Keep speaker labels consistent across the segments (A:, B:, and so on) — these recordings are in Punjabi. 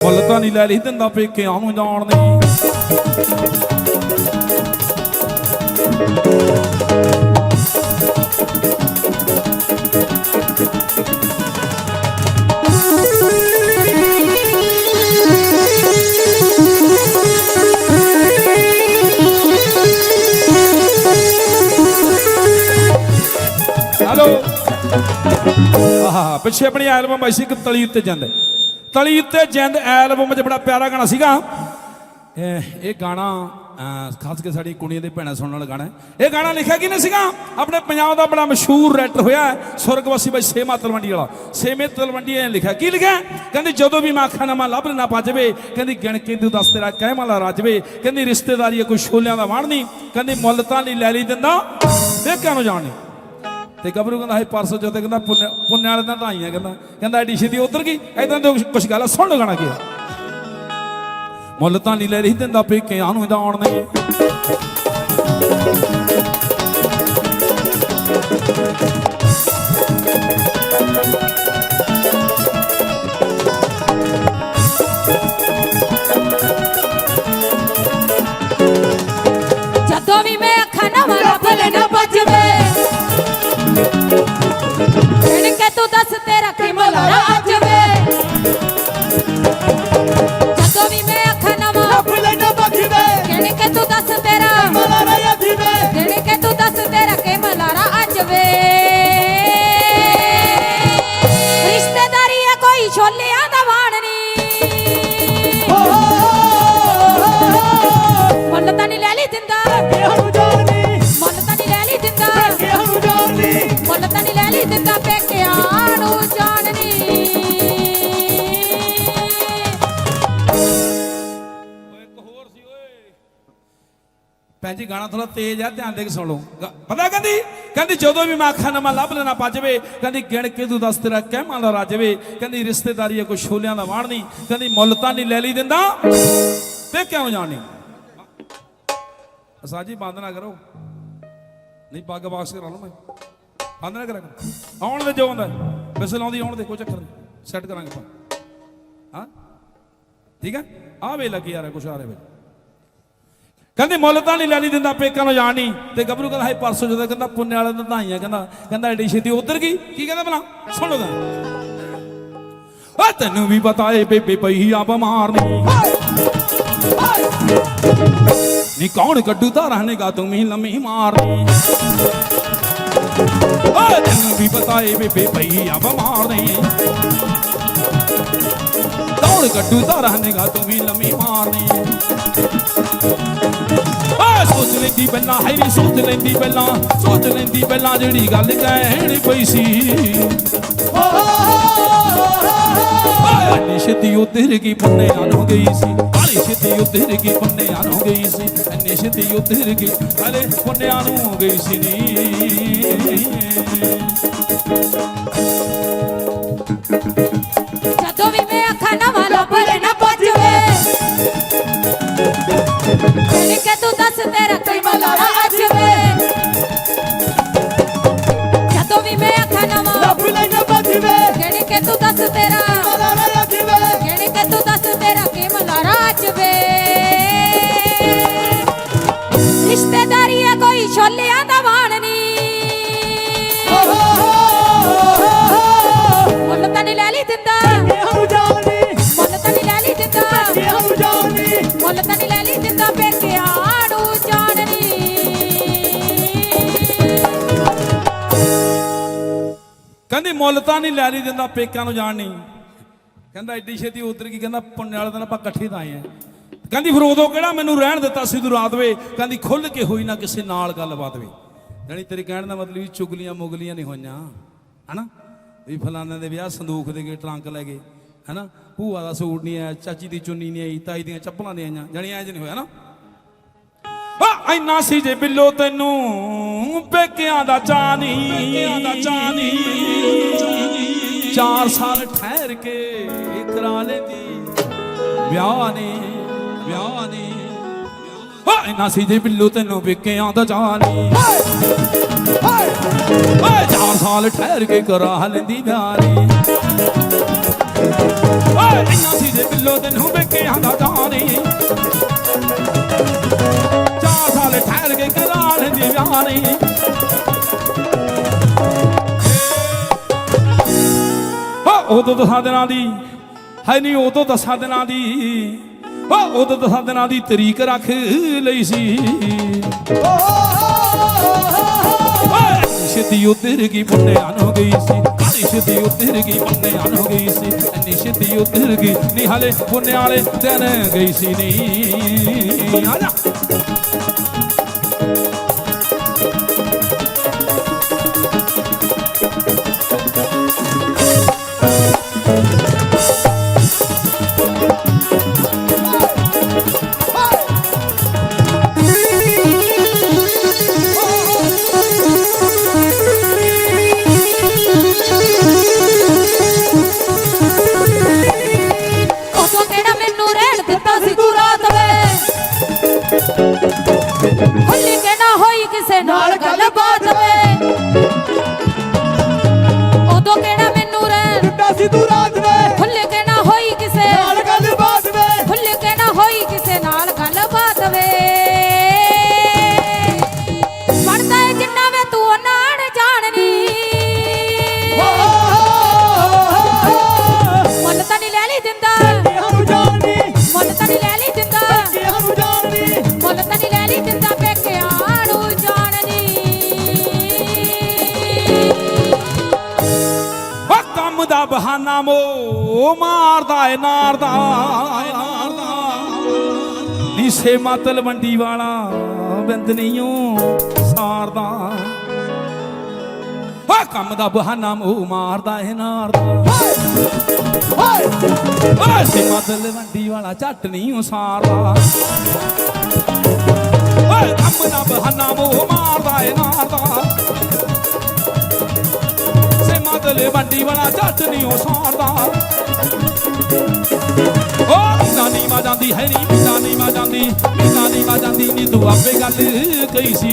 A: ਮੁੱਲ ਤਾਂ ਨਹੀਂ ਲੈ ਲਈ ਦਿੰਦਾ ਪੇਕਿਆਂ ਨੂੰ ਜਾਣ ਦੀ ਹੈਲੋ ਪਿੱਛੇ ਆਪਣੀ ਐਲਬਮ ਆਈ ਸੀ ਕਿ ਤਲੀ ਉੱਤੇ ਜਾਂਦਾ। ਤਲੀ ਉੱਤੇ ਜਿੰਦ ਐਲਬਮ 'ਚ ਬੜਾ ਪਿਆਰਾ ਗਾਣਾ ਸੀਗਾ। ਇਹ ਗਾਣਾ ਖਾਸ ਕੇ ਸਾਡੀ ਕੁੜੀਆਂ ਦੇ ਭੈਣਾਂ ਸੁਣਨ ਵਾਲਾ ਗਾਣਾ ਹੈ। ਇਹ ਗਾਣਾ ਲਿਖਿਆ ਕਿਨੇ ਸੀਗਾ? ਆਪਣੇ ਪੰਜਾਬ ਦਾ ਬੜਾ ਮਸ਼ਹੂਰ ਰਾਈਟਰ ਹੋਇਆ ਸੁਰਗਵਾਸੀ ਬਾਈ ਸੇਮਾ ਤਲਵੰਡੀ ਵਾਲਾ। ਸੇਮੇ ਤਲਵੰਡੀ ਨੇ ਲਿਖਿਆ। ਕੀ ਲਿਖਿਆ? ਕਹਿੰਦੀ, ਜਦੋਂ ਵੀ ਮੈਂ ਆਖਾਂ ਨਾ ਲੱਭ ਨਾ ਪਜਵੇ ਕਹਿੰਦੀ ਗਿਣ ਕੇ ਤੂੰ ਦੱਸ ਤੇਰਾ ਕਹਿ ਮਾਲਾ ਰਾਜਵੇ ਕਹਿੰਦੀ, ਰਿਸ਼ਤੇਦਾਰੀ ਹੈ, ਕੋਈ ਛੋਲਿਆਂ ਦਾ ਵਾਣ ਨਹੀਂ। ਕਹਿੰਦੀ, ਮੁੱਲ ਤਾਂ ਨਹੀਂ ਲੈ ਲਈ ਦਿੰਦਾ। ਵੇਖਿਆ ਨੂੰ ਜਾਣ ਨਹੀਂ ਤੇ ਗੱਭਰੂ ਕਹਿੰਦਾ ਹੈ ਪਰਸੋਂ ਜਦੋਂ ਕਹਿੰਦਾ, ਪੁੰਨ ਪੁੰਨ ਵਾਲੇ ਤਾਂ ਆਈਆਂ ਕਹਿੰਦਾ ਕਹਿੰਦਾ ਐਡੀ ਛੇਤੀ ਉਧਰ ਗਈ? ਐਦਾਂ ਤੇ ਕੁਛ ਗੱਲ ਆ, ਸੁਣ ਲਓ ਗਾਣਾ ਕੀ ਮੁੱਲ ਤਾਂ ਨਹੀਂ ਲੈ ਰਹੀ ਦਿੰਦਾ ਪੇਕਿਆਂ ਨੂੰ ਜਾਣ ਨਹੀਂ।
B: ਕੋਈ ਛੋਲਿਆਂ ਦਾ ਵਾਣ ਨਹੀਂ ਮੁੱਲ ਤਾਂ ਨਹੀਂ ਲੈ ਲਈ ਦਿੰਦਾ। ਮੁੱਲ ਤਾਂ ਨਹੀਂ ਲੈ ਲਈ ਦਿੰਦਾ। ਮੁੱਲ ਤਾਂ ਨਹੀਂ ਲੈ ਲਈ ਦਿੰਦਾ ਪੇਕਿਆਂ।
A: ਭੈਣ ਜੀ ਗਾਣਾ ਥੋੜਾ ਤੇਜ਼ ਆ, ਧਿਆਨ ਦੇ ਕੇ ਸੁਣ ਲਓ। ਪਤਾ ਕਹਿੰਦੀ? ਕਹਿੰਦੀ, ਜਦੋਂ ਵੀ ਮੈਂ ਅੱਖਾਂ ਨਾਲ ਲੱਭ ਲੈਣਾ ਪਜਵੇ ਕਹਿੰਦੀ, ਗਿਣ ਕੇ ਤੂੰ ਦੱਸ ਤੇਰਾ ਕਹਿ ਦਾ ਰਾਜਵੇ ਕਹਿੰਦੀ, ਰਿਸ਼ਤੇਦਾਰੀ ਹੈ ਕੋਈ ਛੋਲਿਆਂ ਦਾ ਵਾਣ ਨਹੀਂ। ਕਹਿੰਦੀ, ਮੁੱਲ ਤਾਂ ਨਹੀਂ ਲੈ ਲਈ ਦਿੰਦਾ। ਤੇ ਕਿਉਂ ਜਾਣੀ ਅਸਾਜੀ ਬੰਦ ਨਾ ਕਰੋ। ਨਹੀਂ, ਪੱਗ ਵਾਸ ਕਰਾ ਲਓ ਮੈਂ। ਬੰਦ ਨਾ ਕਰਾਂ। ਆਉਣ ਦੇ ਜੋ ਆਉਂਦਾ ਬਿਸਲ ਆਉਂਦੀ ਆਉਣ ਦੇ, ਕੋਈ ਚੱਕਰ ਨਹੀਂ। ਸੈੱਟ ਕਰਾਂਗੇ ਆਪਾਂ। ਹਾਂ? ਠੀਕ ਹੈ? ਆ ਵੇ ਲੱਗੀ ਯਾਰ ਕੁਛ ਆ ਰਿਹਾ ਵੇ। ਕਹਿੰਦੇ ਮੁੱਲ ਤਾਂ ਨਹੀਂ ਲੈਣੀ ਦਿੰਦਾ ਪੇਕਾਂ ਨੂੰ ਜਾਣ ਨਹੀਂ। ਤੇ ਗੱਭਰੂ ਕਹਿੰਦਾ, ਹਾਏ ਪਰਸੋਂ ਜਦੋਂ ਕਹਿੰਦਾ ਪੁੰਨੇ ਵਾਲੇ ਨੂੰ ਧਾਈਆਂ ਕਹਿੰਦਾ ਕਹਿੰਦਾ ਐਡੀ ਛੇਤੀ ਉਧਰ ਗਈ। ਕੀ ਕਹਿੰਦਾ ਭਲਾ? ਸੁਣੋ ਤਾਂ ਓ ਤੈਨੂੰ ਵੀ ਪਤਾ ਬੇਬੇ ਪਈ ਆ ਬਿਮਾਰ ਨਹੀਂ ਨੀ ਕੌਣ ਕੱਢੂ ਧਾਰਾਂ ਨੇ ਤੂੰ ਮੀ ਲੰਮੀ ਮਾਰਨੀ। ਓ ਤੈਨੂੰ ਵੀ ਪਤਾ ਏ ਬੇਬੇ ਪਈ ਆ ਬਿਮਾਰ ਨਹੀਂ ਕੌਣ ਕੱਢੂ ਧਾਰਾਂ ਨੇ ਤੂੰ ਵੀ ਲੰਮੀ ਮਾਰਨੀ। ਸੋਚ ਲੈਂਦੀ ਪਹਿਲਾਂ ਹੈਰੀ ਸੋਚ ਲੈਂਦੀ ਪਹਿਲਾਂ, ਸੋਚ ਲੈਂਦੀ ਪਹਿਲਾਂ ਜਿਹੜੀ ਗੱਲ ਕਹਿਣ ਪਈ ਸੀ। ਓਏ ਛੇਤੀ ਉਤਰ ਗਈ ਪੁੰਨਿਆਂ ਨੂੰ ਗਈ ਸੀ ਬਾਲੀ ਛੇਤੀ ਉਤਰ ਗਈ ਪੁੰਨਿਆਂ ਨੂੰ ਗਈ ਸੀ, ਇੰਨੀ ਛੇਤੀ ਉਤਰ ਗਈ ਹਲੇ ਪੁੰਨਿਆਂ ਨੂੰ ਗਈ ਸੀ ਨੀ।
B: ਲਈ ਦਿੰਦਾ। ਮੁੱਲ ਤਾਂ ਨਹੀਂ ਲੈ ਲਈ ਦਿੰਦਾ। ਮੁੱਲ ਤਾਂ ਨਹੀਂ ਲੈ ਲਈ ਦਿੰਦਾ ਪੇਕਿਆਂ ਨੂੰ ਜਾਣਨੀ।
A: ਕਹਿੰਦੀ ਮੁੱਲ ਤਾਂ ਨਹੀਂ ਲੈ ਲਈ ਦਿੰਦਾ ਪੇਕਾਂ ਨੂੰ ਜਾਣ ਨਹੀਂ ਕਹਿੰਦਾ ਐਡੀ ਛੇਤੀ ਉਤਰ ਗਈ ਕਹਿੰਦਾ ਪੁੰਨੇ ਵਾਲੇ ਦਿਨ ਆਪਾਂ ਇਕੱਠੇ ਤਾਂ ਆਏ ਆ। ਕਹਿੰਦੀ ਫਿਰ ਉਦੋਂ ਕਿਹੜਾ ਮੈਨੂੰ ਰਹਿਣ ਦਿੱਤਾ ਸੀ ਤੂੰ ਰਾਤ ਵੇ? ਕਹਿੰਦੀ ਖੁੱਲ ਕੇ ਹੋਈ ਨਾ ਕਿਸੇ ਨਾਲ ਗੱਲਬਾਤ ਵੇ। ਜਾਣੀ ਤੇਰੇ ਕਹਿਣ ਦਾ ਮਤਲਬ ਵੀ ਚੁਗਲੀਆਂ ਮੁਗਲੀਆਂ ਨਹੀਂ ਹੋਈਆਂ ਹਨਾ? ਵੀ ਫਲਾਣੇ ਦੇ ਵਿਆਹ ਸੰਦੂਖ ਦੇ ਗਏ ਟਰੰਕ ਲੈ ਗਏ ਹਨਾ? ਭੂਆ ਦਾ ਸੂਟ ਨਹੀਂ ਆਇਆ ਚਾਚੀ ਦੀ ਚੁੰਨੀ ਨਹੀਂ ਆਈ ਤਾਈ ਦੀਆਂ ਚੱਪਲਾਂ ਨਹੀਂ ਆਈਆਂ ਜਾਣੀ ਐਂ ਜ ਨਹੀਂ ਹੋਇਆ ਨਾ? ਆ ਇੰਨਾ ਸੀ ਜੇ ਬਿੱਲੋ ਤੈਨੂੰ ਪੇਕਿਆਂ ਦਾ ਚਾਨੀ। ਪੇਕਿਆਂ ਦਾ ਚਾਨੀ ਚਾਰ ਸਾਲ ਠਹਿਰ ਕੇ ਕਰਾ ਲੈਂਦੀ ਵਿਆਹ ਨੇ ਵਿਆਹ ਨੇ। ਓ ਇੰਨਾ ਸੀ ਜੇ ਬਿੱਲੋ ਤੈਨੂੰ ਪੇਕਿਆਂ ਦਾ ਚਾਨੀ। ਓਏ ਚਾਰ ਸਾਲ ਠਹਿਰ ਕੇ ਕਰਾ ਲੈਂਦੀ ਵਿਆਹ ਓਏ, ਇੰਨਾ ਸੀ ਜੇ ਬਿੱਲੋ ਤੈਨੂੰ ਵੇਖਿਆ ਦਾ ਜਾਣੀ ਚਾਰ ਸਾਲ ਠਹਿਰ ਕੇ ਕਰਾ ਲੈਂਦੀ ਵਿਆਹ ਉਦੋਂ ਦਸਾਂ ਦਿਨਾਂ ਦੀ ਹੈ ਨਹੀਂ ਉਦੋਂ ਦਸਾਂ ਦਿਨਾਂ ਦੀ। ਹੋ ਉਦੋਂ ਦਸਾਂ ਦਿਨਾਂ ਦੀ ਤਰੀਕ ਰੱਖ ਲਈ ਸੀ। ਓਏ ਛੇਤੀ ਉਤਰ ਗਈ ਪੁੰਨਿਆਂ ਨੂੰ ਗਈ ਸੀ। ਕਾਲੀ ਛੇਤੀ ਉਤਰ ਗਈ ਪੁੰਨਿਆਂ ਨੂੰ ਗਈ ਸੀ। ਇੰਨੀ ਛੇਤੀ ਉਤਰ ਗਈ। ਨਹੀਂ ਹਾਲੇ ਪੁੰਨੇ ਵਾਲੇ ਦਿਨ ਗਈ ਸੀ ਨਹੀਂ ਆ ਜਾ।
B: ਕਿਸੇ ਨਾਲ
A: ਕੰਮ ਬਹਾਨਾ ਮੋ ਮਾਰਦਾ, ਏ ਨਾਰਦਾ। ਨੀਸੇ ਮਾਤਲ ਮੰਡੀ ਵਾਲਾ ਬਿੰਦ ਨਹੀਂਓ ਸਾਰਦਾ। ਓ ਕੰਮ ਦਾ ਬਹਾਨਾ ਮੋ ਮਾਰਦਾ, ਏ ਨਾਰਦਾ।
C: ਹਾਏ
A: ਓ ਸੇ ਮਾਤਲ ਮੰਡੀ ਵਾਲਾ ਝੱਟ ਨਹੀਂਓ ਸਾਰਦਾ। ਓਏ ਕੰਮ ਦਾ ਬਹਾਨਾ ਮੋ ਮਾਰਦਾ ਸੇ ਮਾਤਲ ਮੰਡੀ ਵਾਲਾ ਝੱਟ ਨਹੀਂਓ ਸਾਰਦਾ। ਓ ਨਾਨੀ ਮਾ ਜਾਂਦੀ, ਹੈ ਨੀ ਨਾਨੀ ਮਾ ਜਾਂਦੀ ਨਾਨੀ ਮਾ ਜਾਂਦੀ ਨੀ ਤੂੰ ਆਪੇ ਗੱਲ ਕਹੀ ਸੀ।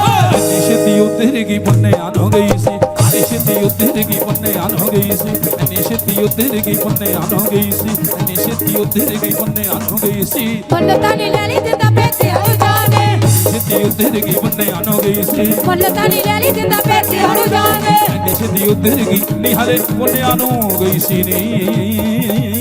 A: ਓਏ ਛੇਤੀ ਉਤਰ ਗਈ ਬੰਨਿਆਂ ਹੋ ਗਈ ਸੀ ਅਰੇ ਛੇਤੀ ਉਤਰ ਗਈ ਬੰਨਿਆਂ ਹੋ ਗਈ ਸੀ ਐਨੀ ਛੇਤੀ ਉਤਰ ਗਈ ਬੰਨਿਆਂ ਹੋ ਗਈ ਸੀ ਐਨੀ ਛੇਤੀ ਉਤਰ ਗਈ ਬੰਨਿਆਂ ਹੋ ਗਈ ਸੀ।
B: ਮੁੱਲ ਤਾਂ ਨਹੀਂ ਲੈ ਲਈ ਦਿੰਦਾ ਪੇਕਿਆਂ
A: ਛੇਤੀ ਉਤਰ ਗਈ ਬੰਨਿਆਂ ਨੂੰ ਗਈ ਸੀ
B: ਮੁੱਲ ਤਾਂ ਨਹੀਂ ਲੈ ਲਈ ਦਿੰਦਾ ਪੇਕਿਆਂ ਨੂੰ ਜਾਣੇ
A: ਐਨੀ ਛੇਤੀ ਗਈ ਨਹੀਂ ਹਲੇ ਬੰਨਿਆਂ ਨੂੰ ਗਈ ਸੀ ਨੀ।